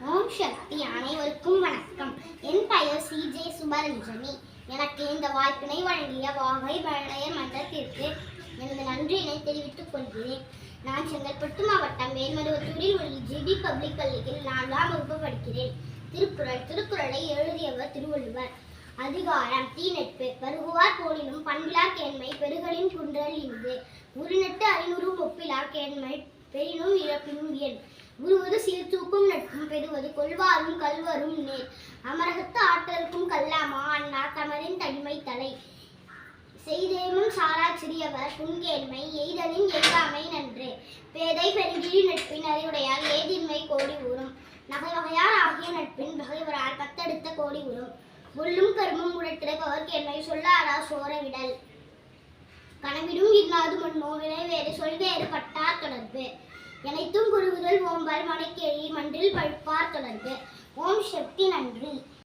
ஓம் சக்தி அனைவருக்கும் வணக்கம். என் பெயர் சி. ஜே. சுபரஞ்சனி எனக்கு இந்த வாய்ப்பினை வழங்கிய வாகை வளைய மன்றத்திற்கு எனது நன்றியினை தெரிவித்துக் கொள்கிறேன். நான் செங்கல்பட்டு மாவட்டம் வேல்மருவத்தூரில் உள்ள ஜிபி பப்ளிக் பள்ளியில் நான்காம் வகுப்பு படிக்கிறேன். திருக்குறள் திருக்குறளை எழுதியவர் திருவள்ளுவர். அதிகாரம் தீநட்பு பருகுவார் போலினும் பண்பிலா கேண்மை பெருகளின் குன்றல் இன்று உருநெட்டு ஐநூறு ஒப்பிலா கேண்மை பெரினும் இழப்பினும் என். உருவது சீர்தூக்கும் நட்பும் பெறுவது கொள்வாரும் கல்வரும் நேர். அமரகத்து ஆற்றலுக்கும் கல்லாமா? அண்ணா தமரின் தனிமை தலை. செய்தேமும் சாரா சிறியவர் புன்கேண்மை எய்தலின் எய்தாமை நன்று. பேதை பெருகிழி நட்பின் அறிவுடையால் ஏதின்மை கோடி ஊறும் நகை வகையார் ஆகிய நட்பின் பகைவரால் பத்தெடுத்த கோடி ஊறும் உள்ளும் கருமும் உடற்ற கேண்மை சொல்லாரா? சோர விடல். கனவிடும் இன்னாது மண்ணோ வினைவேறு சொல்வேறு பட்டார் தொடர்பு. எனைத்தும் குருகுதல் ஓம்பல் மனைக்கேழி மன்றில் பழுப்பார் தொடர்பு ஓம் சக்தி நன்றி.